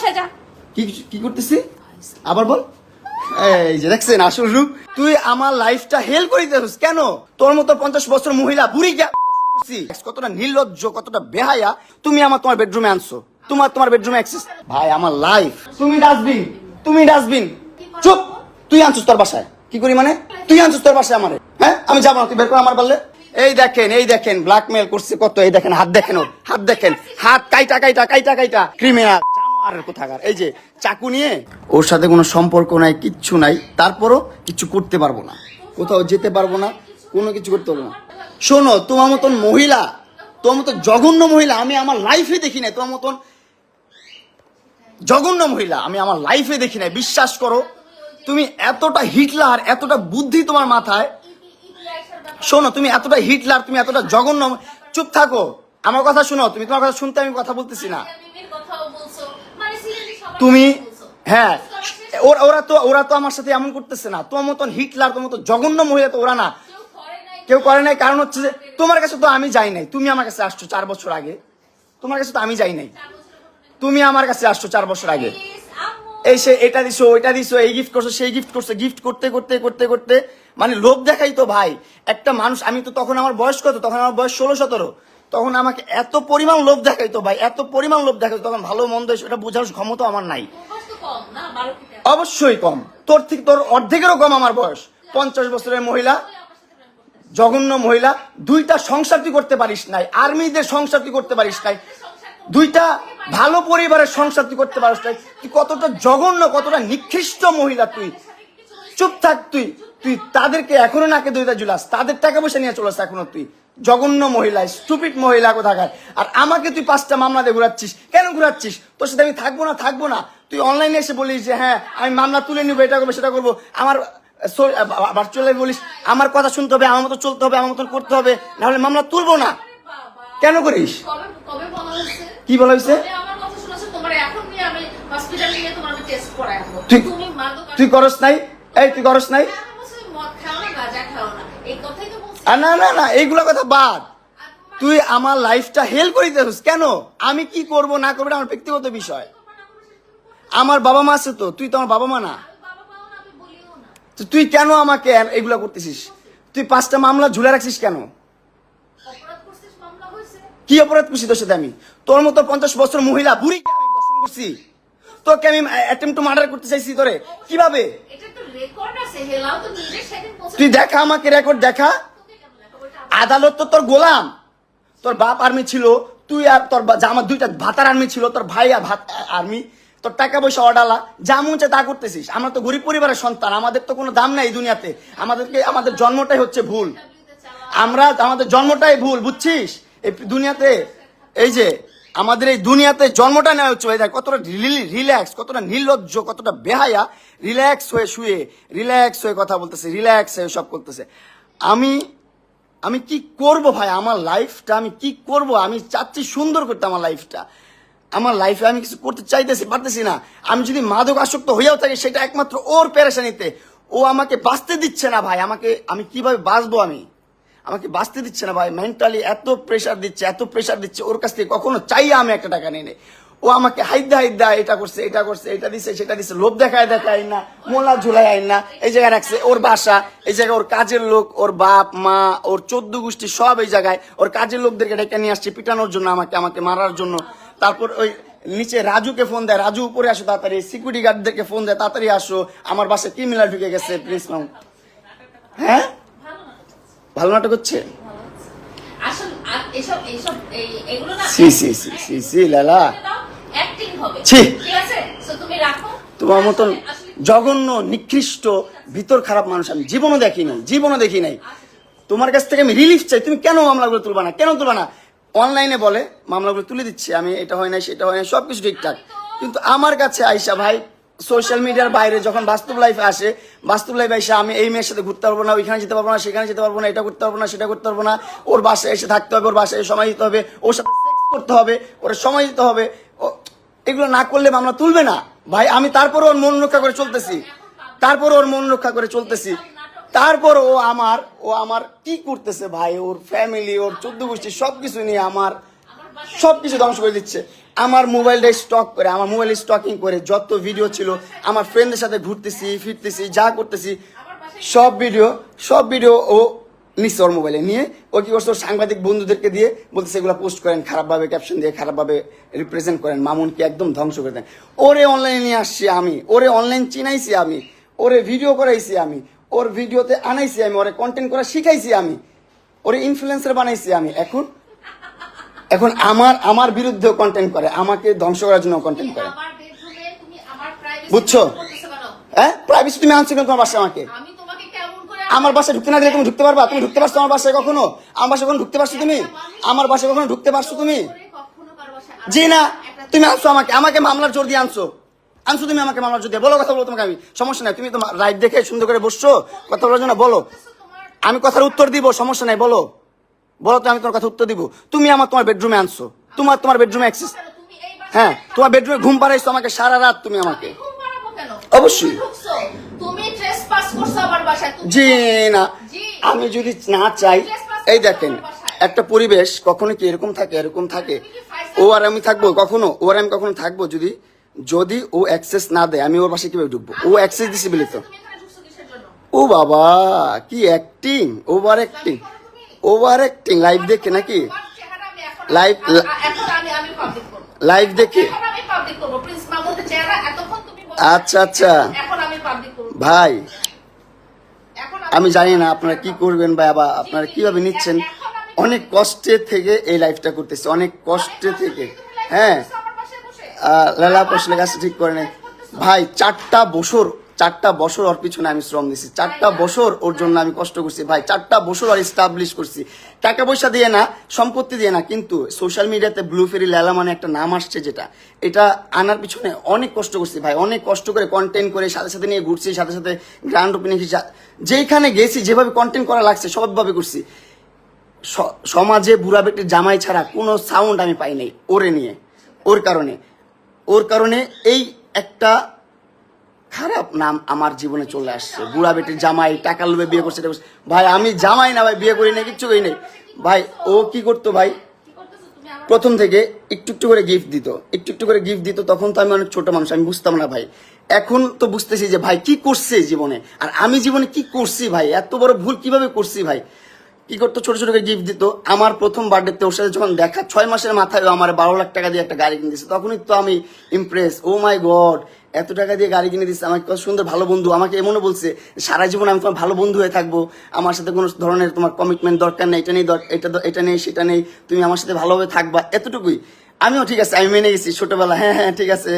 বাসায় যা। কি করতেছি? আবার বল। এই যে দেখছেন, আসল রূপ। তুই আমার লাইফটা হেল করে কেন? তোর মতো পঞ্চাশ বছর মহিলা বুড়ি গা কতটা নির্লজ্জ, কতটা বেহায়া, তুমি আমার তোমার বেডরুমে আনছো। তোমার তোমার বেডরুমে অ্যাক্সেস ভাই, আমার লাইফ তুমি ডাস্টবিন তুমি ডাস্টবিন চুপ! তুই আনছিস তোর বাসায়। কি করি মানে? তুই আনছিস তোর বাসায় আমারে। হ্যাঁ? আমি যাব তুই বের করে আমার পারলে। এই দেখেন এই দেখেন ব্ল্যাকমেল করছে কত। এই দেখেন, হাত দেখেন হাত দেখেন। হাত কাইটা কাইটা কাইটা কাইটা। ক্রিমিনাল জানোয়ারের কোথাকার। এই যে চাকু নিয়ে ওর সাথে কোনো সম্পর্ক নাই, কিচ্ছু নাই, তারপরও কিছু করতে পারব না। কোথাও যেতে পারব না, কোনো কিছু করতে পারব না। শোনো, তোমার মতন মহিলা, তোমার মতো জঘন্য মহিলা আমি আমার লাইফে দেখি তোমার মতন জঘন্য মহিলা আমি আমার লাইফে দেখি নাই। বিশ্বাস করো, তুমি এতটা হিটলার, এতটা বুদ্ধি তোমার মাথায়। শোনো, তুমি এতটা হিটলার, তুমি এতটা জঘন্য, চুপ থাকো। আমার কথা শোনো, তুমি তোমার কথা শুনতে আমি কথা বলতেছি না। তুমি হ্যাঁ ওরা তো ওরা তো আমার সাথে এমন করতেছে না। তোমার মতন হিটলার, তোমার মতো জঘন্য মহিলা তো ওরা না। কেউ করে নাই, কারণ হচ্ছে যে, তোমার কাছে তো আমি যাই নাই। তুমি আমার কাছে আসছো চার বছর আগে। তোমার কাছে তো আমি যাই নাই। তুমি আমার কাছে আসছো চার বছর আগে। এই সে, এটা দিছো, ওইটা দিছো, এই গিফট করছ, সেই গিফট করছ। গিফট করতে করতে করতে করতে মানে লোভ দেখাই তো ভাই। একটা মানুষ, আমি তো তখন আমার বয়স কত? তখন আমার বয়স ষোলো, সতেরো। তখন আমাকে এত পরিমাণ লোভ দেখাইতো ভাই এত পরিমাণ লোভ দেখাইতো তখন ভালো মন্দ সেটা বোঝার ক্ষমতা আমার নাই। অবশ্যই কম। তোর থেকে তোর অর্ধেকেরও কম আমার বয়স। পঞ্চাশ বছরের মহিলা জঘন্য মহিলা দুইটা সংসার তুই করতে পারিস নাই আর্মিদের সংসার তুই করতে পারিস নাই দুইটা ভালো পরিবারের সংসার তুই করতে পারিস নাই তুই কতটা জঘন্য কতটা নিকৃষ্ট মহিলা তুই। চুপ থাক তুই তুই তাদেরকে এখনও নাকে দুইটা জুলাস তাদের টাকা পয়সা নিয়ে চলাস এখনও তুই। জঘন্য মহিলা স্টুপিড মহিলা কোথাকার? আর আমাকে তুই পাঁচটা মামলা দিয়ে ঘুরাচ্ছিস। কেন ঘুরাচ্ছিস? তোর সাথে আমি থাকব না থাকব না। তুই অনলাইনে এসে বলিস যে হ্যাঁ আমি মামলা তুলে নিবো এটা করব সেটা করব। আমার ভার্চুয়ালি বলিস আমার কথা শুনতে হবে আমার মতো চলতে হবে আমার মতন করতে হবে নাহলে মামলা তুলবো না। কেন করিস? কি বলা হয়েছে? তুই করস নাই? এই তুই করস নাই আমি বলছি, মদ খাও না গাঁজা খাও না এই কথাই তো বলছি আর না না না এইগুলা কথা বাদ। তুই আমার লাইফটা হেল করে কেন? আমি কি করব না করব আমার ব্যক্তিগত বিষয়। আমার বাবা মা আছে তো তুই তো আমার বাবা মা না। তুই কেন আমাকে এগুলা করতেছিস? তুই পাঁচটা মামলা ঝুলে রাখছিস কেন? কি অপরাধ করছি তোর সাথে আমি? তোর মতো পঞ্চাশ বছর মহিলা বুড়ি আমি দর্শন করছি? তোকে আমি অ্যাটেম্প টু মার্ডার করতে চাইছি তোরে। কীভাবে? তুই দেখা আমাকে রেকর্ড দেখা তোকে কেন লেখা ওইটা আদালত তো তোর গোলাম। তোর বাপ আর্মি ছিল, তুই আর তোর আমার দুইটা ভাতার আর্মি ছিল, তোর ভাই আর ভাত আর্মি তোর টাকা পয়সা অডালা, যা মন তা করতেছিস। আমরা তো গরিব পরিবারের সন্তান, আমাদের তো কোনো দাম নাই এই দুনিয়াতে। আমাদেরকে আমাদের জন্মটাই হচ্ছে ভুল। আমরা আমাদের জন্মটাই ভুল, বুঝছিস? এই দুনিয়াতে, এই যে, আমাদের এই দুনিয়াতে জন্মটা নেওয়া হচ্ছে দেখ, কতটা রিল্যাক্স, কতটা নির্লজ্জ, কতটা বেহায়া, রিল্যাক্স হয়ে শুয়ে, রিল্যাক্স হয়ে কথা বলতেছে, রিল্যাক্স হয়ে সব করতেছে। আমি আমি কি করব ভাই? আমার লাইফটা আমি কি করব? আমি চাচ্ছি সুন্দর করতে আমার লাইফটা আমার লাইফে আমি কিছু করতে চাইতেছি, পারতেছি না। আমি যদি মাদক আসক্ত হইয়াও থাকি, সেটা একমাত্র ওর পেরেশানিতে। ও আমাকে বাঁচতে দিচ্ছে না ভাই। আমাকে, আমি কীভাবে বাঁচবো আমি? আমাকে বাঁচতে দিচ্ছে না ভাই। মেন্টালি এত প্রেশার দিচ্ছে, এত প্রেশার দিচ্ছে। ওর কাছ থেকে কখনো চাইয়া আমি একটা টাকা নিয়ে ও আমাকে হাইদা হাইদা এটা করছে এটা করছে এটা দিছে সেটা দিছে। লোভ দেখায় দেখায় না মোলা ঝুলাই আইন না। এই জায়গায় রাখছে ওর বাসা এই জায়গায় ওর কাজের লোক ওর বাপ মা ওর চোদ্দ গোষ্ঠী সব এই জায়গায় ওর কাজের লোকদেরকে ডেকে নিয়ে আসছে পিটানোর জন্য আমাকে আমাকে মারার জন্য। তারপর ওই নিচে রাজুকে ফোন দেয় রাজু উপরে আসো তাড়াতাড়ি সিকিউরিটি গার্ডদেরকে ফোন দেয় তাড়াতাড়ি আসো আমার বাসায় কি মিলা ঢুকে গেছে প্লিজ মাম হ্যাঁ? ভালো নাটক হচ্ছে? সি সি সি সি সি লালা ছি। তোমার মতন জঘন্য নিকৃষ্ট ভিতর খারাপ মানুষ আমি জীবনও দেখি নাই জীবনও দেখি নাই। তোমার কাছ থেকে আমি রিলিফ চাই। তুমি কেন মামলাগুলো তুলবা না? কেন তুলবা না? অনলাইনে বলে মামলাগুলো তুলে দিচ্ছি। আমি এটা হয় না সেটা হয় না সবকিছু ঠিকঠাক। কিন্তু আমার কাছে আইসা ভাই সোশ্যাল মিডিয়ার বাইরে যখন বাস্তব লাইফে আসে বাস্তব লাইফে এসে আমি এই মেয়ের সাথে ঘুরতে পারব না ওইখানে যেতে পারব না সেখানে যেতে পারব না এটা করতে পারব না সেটা করতে পারব না ওর বাসায় এসে থাকতে হবে ওর বাসায় সময় দিতে হবে ওর সাথে সেক্স করতে হবে ওর সময় দিতে হবে। ও- এগুলো না করলে মামলা তুলবে না। ভাই, আমি তারপর ওর মন রক্ষা করে চলতেছি। তারপর ওর মন রক্ষা করে চলতেছি। তারপর ও আমার ও আমার কি করতেছে ভাই? ওর ফ্যামিলি ওর চোদ্দ গোষ্ঠী সবকিছু নিয়ে আমার সবকিছু ধ্বংস করে দিচ্ছে। আমার মোবাইলটা স্টক করে, আমার মোবাইল স্টকিং করে যত ভিডিও ছিল, আমার ফ্রেন্ডদের সাথে ঘুরতেছি, ফিরতেছি, যা করতেছি, সব ভিডিও সব ভিডিও ও নিচ্ছে ওর মোবাইলে নিয়ে ও কি করছে সাংবাদিক বন্ধুদেরকে দিয়ে বলতেছে এগুলো পোস্ট করেন খারাপভাবে ক্যাপশন দিয়ে খারাপভাবে রিপ্রেজেন্ট করেন মামুনকে একদম ধ্বংস করে দেন। ওরে অনলাইনে নিয়ে আসছি আমি ওরে অনলাইন চিনাইছি আমি ওরে ভিডিও করাইছি আমি ওর ভিডিওতে আনাইছি আমি ওরে কন্টেন্ট করা শিখাইছি আমি ওরে ইনফ্লুয়েন্সার বানাইছি আমি। এখন এখন আমার আমার বিরুদ্ধেও কন্টেন্ট করে আমাকে ধ্বংস করার জন্য কন্টেন্ট করে। বুঝছ? হ্যাঁ? প্রাইভেসি তুমি আনছো কেন তোমার বাসায় আমাকে আমি তোমাকে কেমন করে আমার বাসায় ঢুকতে না দিলে তুমি ঢুকতে পারবা? তুমি ঢুকতে পারছ আমার বাসায় কখনো? আমার বাসায় কখনো ঢুকতে পারছ তুমি? আমার বাসায় কখনো ঢুকতে পারছ তুমি? জি না তুমি আনছো আমাকে। আমাকে মামলার জোর দিয়ে আনছো। আনছো তুমি আমাকে মামলার জোর দিয়ে। বলো কথা বলো তোমাকে আমি। সমস্যা নাই তুমি তো রাইট দেখে সুন্দর করে বসছো। কথা বলার জন্য বলো। আমি কথার উত্তর দিব সমস্যা নাই বলো। বলো তো আমি তোমার কথা উত্তর দিব। তুমি আমার তোমার বেডরুমে আনছো। তোমার তোমার বেডরুমে অ্যাক্সেস হ্যাঁ তোমার বেডরুমে ঘুম পাড়াইছো আমাকে সারা রাত তুমি আমাকে। অবশ্যই। জি না। আমি যদি না চাই এই দেখেন একটা পরিবেশ কখনো কি এরকম থাকে এরকম থাকে? ও আর আমি থাকব কখনো? ও আর আমি কখনো থাকব যদি যদি ও অ্যাক্সেস না দেয় আমি ওর বাসায় কীভাবে ঢুকবো? ও অ্যাক্সেস দিছে বলি তো। ও বাবা কি acting over acting over acting live দেখে নাকি? করব। লাইভ দেখে। আচ্ছা আচ্ছা। ভাই আমি জানি না আপনারা কি করবেন বা আবার আপনারা কীভাবে নিচ্ছেন? অনেক কষ্টে থেকে এই লাইফটা করতেছে, অনেক কষ্টে থেকে। হ্যাঁ। লালা পশলে গাছ ঠিক করে নেই। ভাই, চারটা বছর চারটা বছর ওর পিছনে আমি শ্রম দিছি চারটা বছর ওর জন্য আমি কষ্ট করছি। ভাই চারটা বছর আর স্টাবলিশ করছি। টাকা পয়সা দিয়ে না সম্পত্তি দিয়ে না কিন্তু সোশ্যাল মিডিয়াতে ব্লু ফেরি লেলা মানে একটা নাম আসছে যেটা এটা আনার পিছনে অনেক কষ্ট করছি ভাই। অনেক কষ্ট করে কন্টেন্ট করে সাথে সাথে নিয়ে ঘুরছি সাথে সাথে গ্রান্ড ওপেনিং যেখানে গেছি যেভাবে কন্টেন্ট করা লাগছে সবভাবে করছি। সমাজে বুড়া বেটির জামাই ছাড়া কোনো সাউন্ড আমি পাই নাই ওরে নিয়ে ওর কারণে। ওর কারণে এই একটা খারাপ নাম আমার জীবনে চলে আসছে। বুড়া বেটির জামাই টাকা লোভে বিয়ে করছে ভাই, আমি জামাই না ভাই, বিয়ে করি না কিচ্ছু করি নাই। ভাই, ও কি করতো ভাই? প্রথম থেকে একটু একটু করে গিফট দিত। একটু একটু করে গিফট দিত, তখন তো আমি অনেক ছোট মানুষ, আমি বুঝতাম না ভাই। এখন তো বুঝতেছি যে ভাই, কি করছে জীবনে? আর আমি জীবনে কি করছি ভাই? এত বড় ভুল কীভাবে করছি ভাই? কি করতো? ছোট ছোট গিফট দিত। আমার প্রথম বার্থডে বার্থডেতে ওর সাথে যখন দেখা, ছয় মাসের মাথায় আমার বারো লাখ টাকা দিয়ে একটা গাড়ি কিনে দিচ্ছে তখনই তো আমি ইমপ্রেস ও মাই গড এত টাকা দিয়ে গাড়ি কিনে দিচ্ছে আমাকে কত সুন্দর ভালো বন্ধু। আমাকে এমনও বলছে, সারা জীবন আমি তোমার ভালো বন্ধু হয়ে থাকব। আমার সাথে কোনো ধরনের তোমার কমিটমেন্ট দরকার নেই। এটা নেই এটা এটা নেই, সেটা নেই। তুমি আমার সাথে ভালোভাবে থাকবা। এতটুকুই। আমিও ঠিক আছে, আমি মেনে গেছি ছোটবেলা হ্যাঁ হ্যাঁ ঠিক আছে।